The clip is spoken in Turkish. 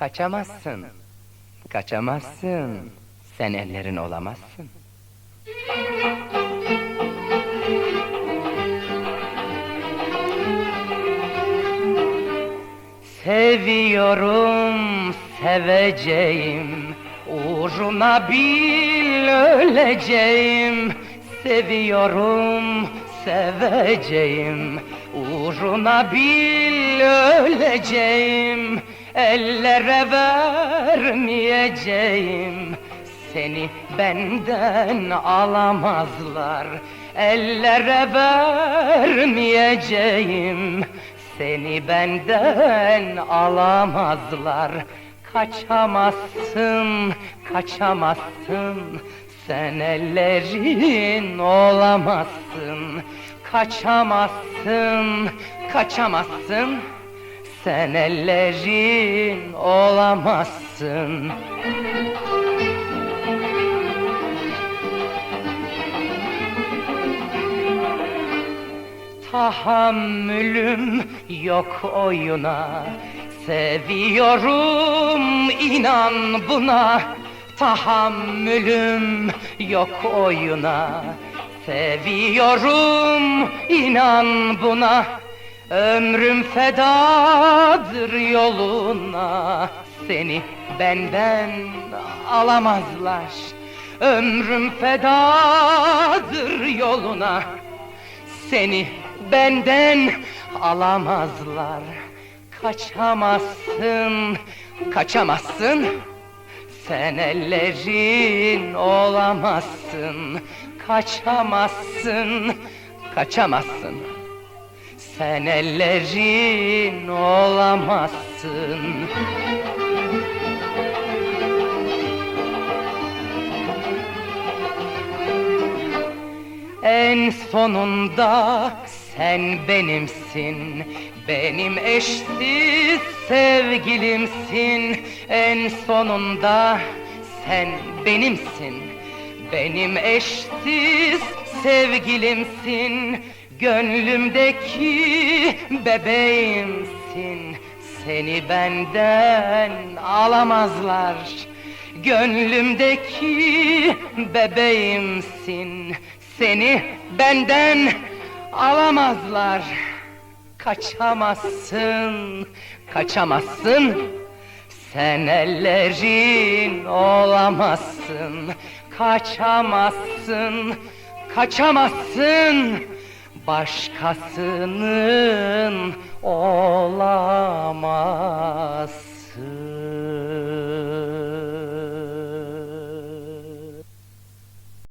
Kaçamazsın. Kaçamazsın. Sen ellerin olamazsın. Seviyorum, seveceğim. Uğruna bil öleceğim. Seviyorum, seveceğim. Uğruna bil öleceğim. Ellere vermeyeceğim. Seni benden alamazlar. Ellere vermeyeceğim. Seni benden alamazlar. Kaçamazsın, kaçamazsın. Sen ellerin olamazsın. Kaçamazsın, kaçamazsın. Sen ellerin olamazsın. Tahammülüm yok oyuna. Seviyorum inan buna. Tahammülüm yok oyuna. Seviyorum inan buna Ömrüm fedadır yoluna Seni benden alamazlar Ömrüm fedadır yoluna seni benden alamazlar. Kaçamazsın, kaçamazsın. Sen ellerin olamazsın. Kaçamazsın, kaçamazsın. Sen ellerin olamazsın. En sonunda sen benimsin. Benim eşsiz sevgilimsin. En sonunda sen benimsin. Benim eşsiz sevgilimsin Gönlümdeki bebeğimsin. Seni benden alamazlar. Gönlümdeki bebeğimsin. Seni benden alamazlar. Kaçamazsın, kaçamazsın. Sen ellerin olamazsın. Kaçamazsın, kaçamazsın başkasının olamazsın.